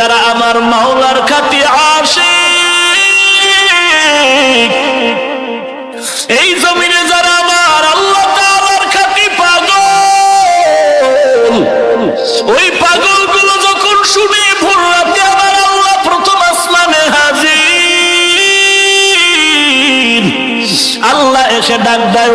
যারা আমার মাওলার খাতি আসে এই জমিনে যারা আমার আল্লাহ তাআলার খাতি পাগল, ওই পাগলগুলো যখন শুনে ভোর রাতে আমার আল্লাহ প্রথম আসমানে হাজির, আল্লাহ এসে ডাক দেয়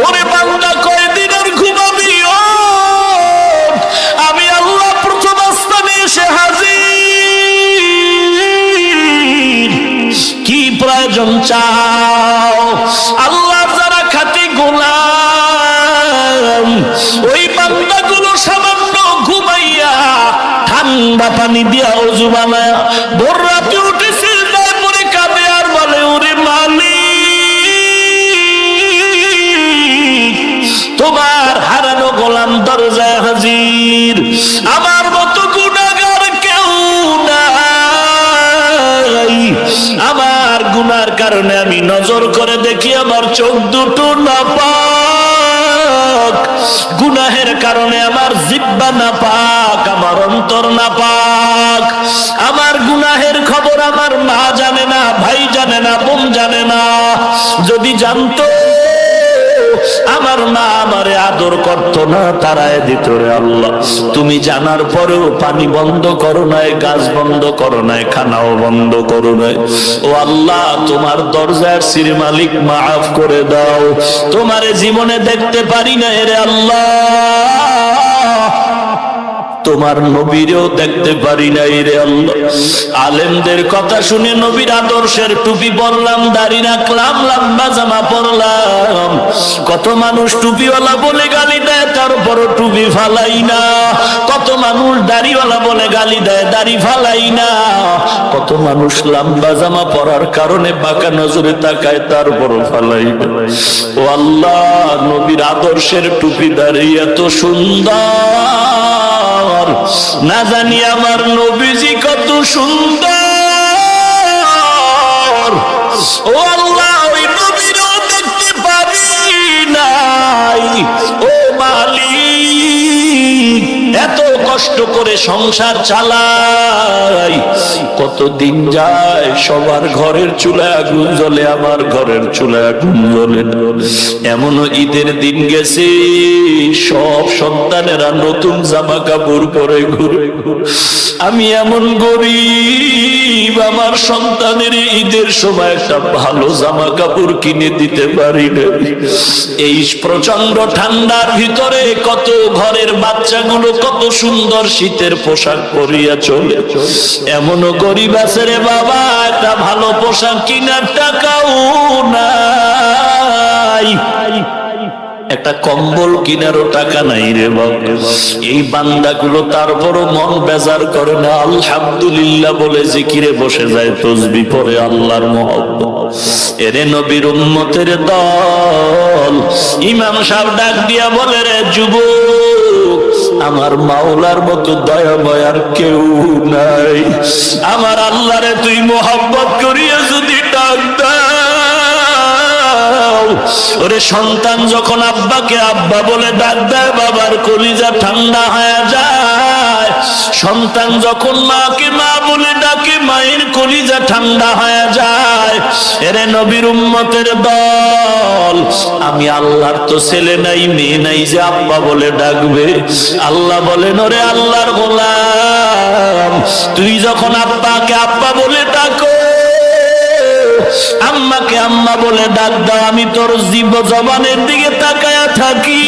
ঠান্ডা পানি দিয়া অজু বানায়। ভোর রাতে উঠে পড়ে কাঁদে, আর বলে, ওরে মালিক, তোমার হারানো গোলাম দরজায় হাজির। আমার মতো গুণাগার কেউ নাই। আমার গুনার কারণে আমি নজর করে দেখি, আমার চোখ দুটো না পাক গুনাহের কারণে আমার জিব্বা না পাক আমার অন্তর না পাক আমার গুনাহের খবর আমার মা জানে না, ভাই জানে না, বোন জানে না। যদি জানতো আমার মা আমারে আদর করতো না, তারায় দিত রে আল্লাহ। তুমি জানার পরেও পানি বন্ধ করো নাই, গাছ বন্ধ করো নাই, খানাও বন্ধ করো নাই। ও আল্লাহ, তোমার দরজার সির মালিক মাফ করে দাও। তোমারে জীবনে দেখতে পারি না রে আল্লাহ। তোমার নবীরেও দেখতে পারি নাই রে আল্লাহ। আলেমদের কথা শুনে নবীর আদর্শের টুপি পরলাম, দাড়ি রাখলাম, লম্বা জামা পরলাম। কত মানুষ টুপিওয়ালা বলে গালি দেয় তার উপরও টুপি ফালাই না। কত মানুষ দাড়িওয়ালা বলে গালি দেয়, দাড়ি ফালাই না। কত মানুষ লম্বা জামা পরার কারণে বাঁকা নজরে তাকায় তার উপরও ফালাই ও আল্লাহ, নবীর আদর্শের টুপি দাঁড়িয়ে এত সুন্দর। না জানি আমার নবীজি কত সুন্দর। ও আল্লাহ, ওই নবীরও দেখতে পারি নাই। ও এত কষ্ট করে সংসার চালাই। কত দিন যায় সবার ঘরের চুলায় আগুন জ্বলে আমার ঘরের চুলায় আগুন জ্বলে না। এমনও ঈদের দিন গেছে, সব সন্তানেরা নতুন জামা কাপড় পরে ঘুরে আমি এমন গরিব, আমার সন্তানের ঈদের সময় একটা ভালো জামা কাপড় কিনে দিতে পারি এই প্রচণ্ড ঠান্ডার ভিতরে কত ঘরের বাচ্চাগুলো কত সুন্দর শীতের পোশাক পরিয়া চলে এমনও গরিব আছে রে বাবা, একটা ভালো পোশাক কিনার টাকাও নাই। একটা কম্বল কিনারও টাকা নাই রে বাবা। এই বান্দাগুলো তারপরও মন বেজার করে না। আলহামদুলিল্লাহ বলে যে জিকিরে বসে যায় তসবি পরে আল্লাহর মহব্বত। এরে নবীর উম্মতের দল, ইমাম সাহেব ডাক দিয়া বলে, রে যুবক আমার মাওলার মতো দয়াময় আর কেউ নাই। আমার আল্লাহরে তুই মোহাব্বত করিয়া যদি ডাক ওরে সন্তান যখন আব্বাকে আব্বা বলে ডাক দেয়, বাবার কলিজা ঠান্ডা হয়ে যায়। সন্তান যখন মাকে মা বলে ডাকে, মায়ের কলিজা ঠান্ডা হয়ে যায়। এরে নবীর উম্মতের দল, আমি আল্লাহর তো ছেলে নাই, মেয়ে নাই যে আব্বা বলে ডাকবে। আল্লাহ বলেন, ওরে আল্লাহর গোলাম, তুই যখন আব্বাকে আব্বা বলে ডাকো, আম্মাকে আম্মা বলে ডাক দাও, আমি তোর জীব জবানের দিকে তাকায়া থাকি।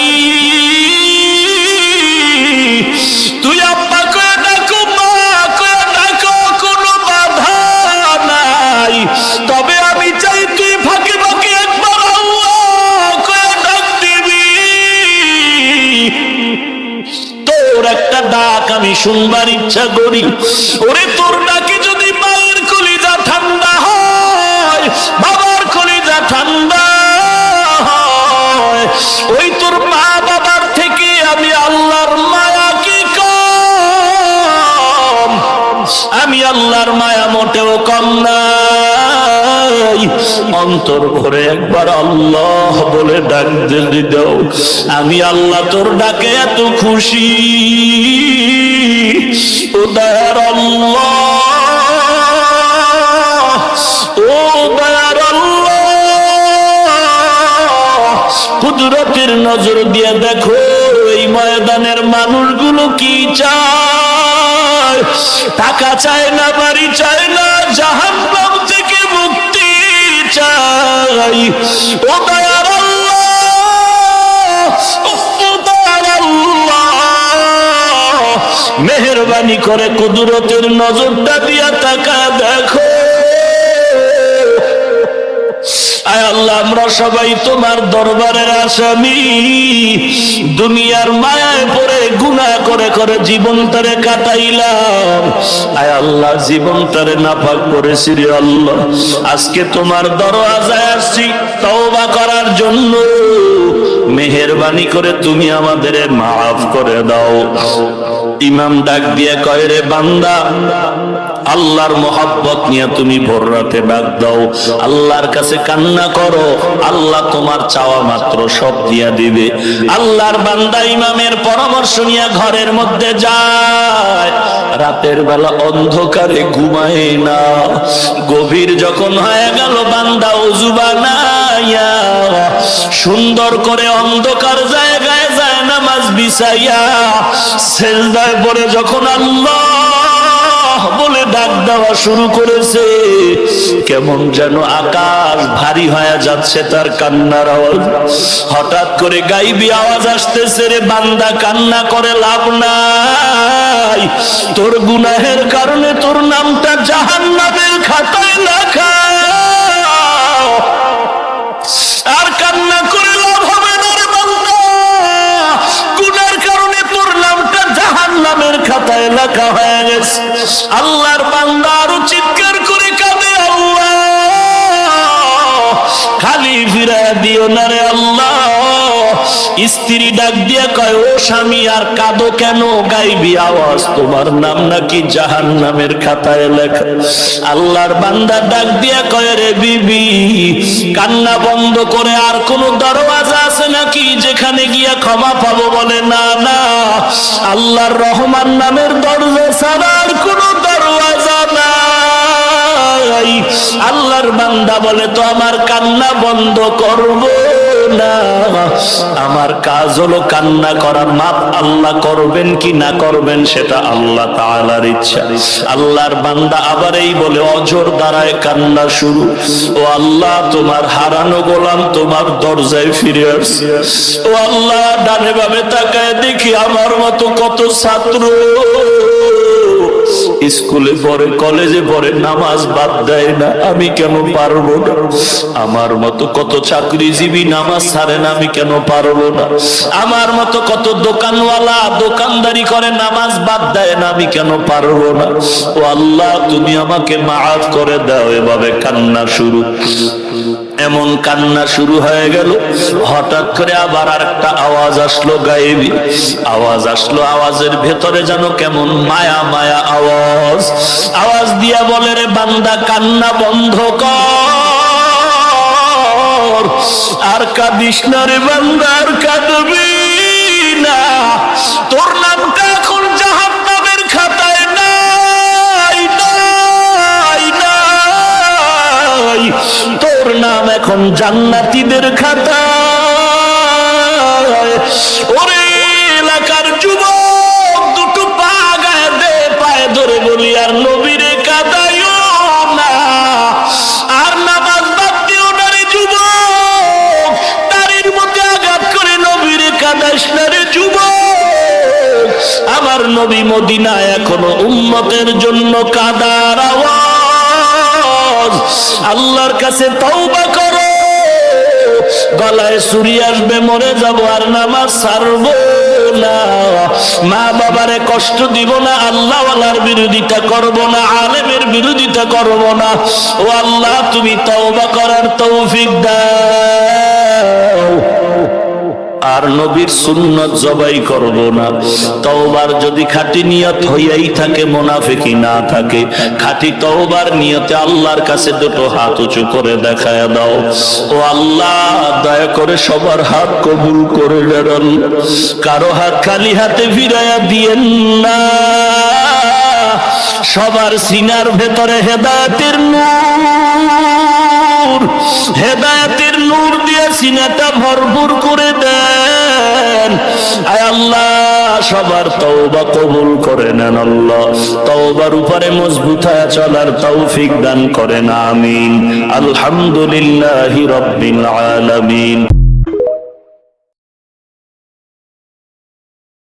শুনবার ইচ্ছা করি। ওরে তোর ডাকে যদি মায়ের কলিজা ঠান্ডা হয়, বাবার কলিজা ঠান্ডা হয়, ওই তোর মা বাবার থেকে আমি আল্লাহর মায়া কি কম? আমি আল্লাহর মায়া মোটেও কম নাই। অন্তর ভরে একবার আল্লাহ বলে ডাক দিলি আমি আল্লাহ তোর ডাকে এত খুশি। উদার উদার কুদরতের নজর দিয়ে দেখো, এই ময়দানের মানুষগুলো কি চায়? টাকা চায় না, বাড়ি চায় না জাহান থেকে মুক্তি চাই উদয় মেহরবানি করে কুদরতের নজরটা দিয়া টাকা দেখো। আল্লাহ, আমরা সবাই তোমার দরবারের আসামি। দুনিয়ার মায়ায় পড়ে, গুনাহ করে করে জীবনটারে কাটাইলাম। আয় আল্লাহ, জীবনটারে নাপাক করেছি রে আল্লাহ। আজকে তোমার দরওয়াজায় আসছি, তওবা করার জন্য। মেহেরবানি করে তুমি আমাদের মাফ করে দাও। ইমাম ডাক দিয়ে কয় রে বান্দা আল্লাহর মোহাব্বত নিয়ে তুমি ভোর রাতে ডাক দাও। আল্লাহর কাছে কান্না করো। আল্লাহ তোমার চাওয়া মাত্র সব দিয়া দিবে। আল্লাহর বান্দা ইমামের পরামর্শ নিয়ে ঘরের মধ্যে যায়। রাতের বেলা অন্ধকারে ঘুমায় না। গভীর যখন হয়ে গেল, বান্দা উজুবা নাইয়া সুন্দর করে অন্ধকার জায়গায় যায়, নামাজ বিছাইয়া, সেজদায় পরে যখন আল্লাহ বলে ডাক দেওয়া শুরু করেছে। কেমন যেন আকাশ ভারী হয়ে যাচ্ছে তার কান্নার আওয়াজ। হঠাৎ করে গাইবি আওয়াজ আসতেছে, রে বান্দা, কান্না করে লাভ নাই। তোর গুনাহের কারণে তোর নামটা জাহান্নামের খাতায় লেখা। আর কান্না করে লাভ হবে না রে বান্দা। গুনার কারণে তোর নামটা জাহান্নামের খাতায় লেখা হয়ে আল্লাহর বান্দা আরও চিৎকার করে কাঁদে আল্লাহ। খালি ফিরা দিও না রে স্ত্রী ডাক দিয়া কয়, ও স্বামী, আর কাঁদো কেন? গাইবি আওয়াজ। তোমার নাম নাকি জাহান নামের খাতায় লেখা। আল্লাহর বান্দা ডাক দিয়া কয়, রে বিবি, কান্না বন্ধ করে আর কোন দরওয়াজা আছে নাকি? যেখানে গিয়া ক্ষমা পাবো বলে, না না, আল্লাহর রহমান নামের দরজা ছাড়া আর কোন দরওয়াজা নাই। আল্লাহর বান্দা বলে, তো আমার কান্না বন্ধ করব। না আমার কাজ হলো কান্না করা, মাপ আল্লাহ করবেন কি না করবেন সেটা আল্লাহ তাআলার ইচ্ছা। আল্লাহর বান্দা আবার এই বলে অজর দ্বারায় কান্না শুরু। ও আল্লাহ, তোমার হারানো গোলাম তোমার দরজায় ফিরে আসছে। ও আল্লাহ, ডানে ভাবে তাকায় দেখি আমার মতো কত ছাত্র। স্কুলে পড়ে, কলেজে পড়ে, নামাজ বাদ দেয় না। আমি কেন পারব না? আমার মতো কত চাকরিজীবী নামাজ ছাড়ে না, আমি কেন পারব না? আমার মতো কত দোকানওয়ালা দোকানদারি করে নামাজ বাদ দেয় না, আমি কেন পারব না? ও আল্লাহ, তুমি আমাকে মাফ করে দাও, এভাবে কান্না শুরু। এমন কান্না শুরু হয়ে গেল। হঠাৎ করে আবার একটা আওয়াজ আসলো গায়েবি। আওয়াজ আসলো আওয়াজের ভেতরে যেন কেমন মায়া মায়া আওয়াজ। আওয়াজ দিয়া বলে, রে বান্দা, কান্না বন্ধ কর। আর কাঁদিস না রে বান্দা, আর কাঁদবি না। তোর নামটা নাম এখন জান্নাতীদের খাতায়। ওরে এলাকার যুবক দুটো পা দে, পায়ে ধরে বলি, আর নবীরে আমার নবী মদিনা এখনও উম্মতের জন্য কাদার আওয়াজ আল্লাহর কাছে তওবা করো। গলায় সুরি আসবে, মরে যাব আর নামাজ ছাড়বো না। মা বাবারে কষ্ট দিব না আল্লাহ আল্লাহওয়ালার বিরোধিতা করব না, আলেমের বিরোধিতা করব না। ও আল্লাহ, তুমি তওবা করার তৌফিক দাও। আর নবীর সুন্নত জবাই করব না। তওবার যদি খাঁটি নিয়ত হইয়াই থাকে মোনাফিকি না থাকে। খাঁটি তওবার নিয়তে আল্লাহর কাছে দুটো হাত উঁচু করে দেখায় দাও। ও আল্লাহ, দয়া করে সবার হাত কবুল করে বেড়াল কারও হাত খালি হাতে ফিরাইয়া দিয়েন না। সবার সিনার ভেতরে হেদায়েতের নূর। হেদায়েতের নূর দিয়ে সিনাটা ভরপুর করে দেন। আয় আল্লাহ, সবার তওবা কবুল করে নেন আল্লাহ। তওবার উপরে মজবুত হয়ে চলার তৌফিক দান করেন, আমিন। আলহামদুলিল্লাহি রাব্বিল আলামিন।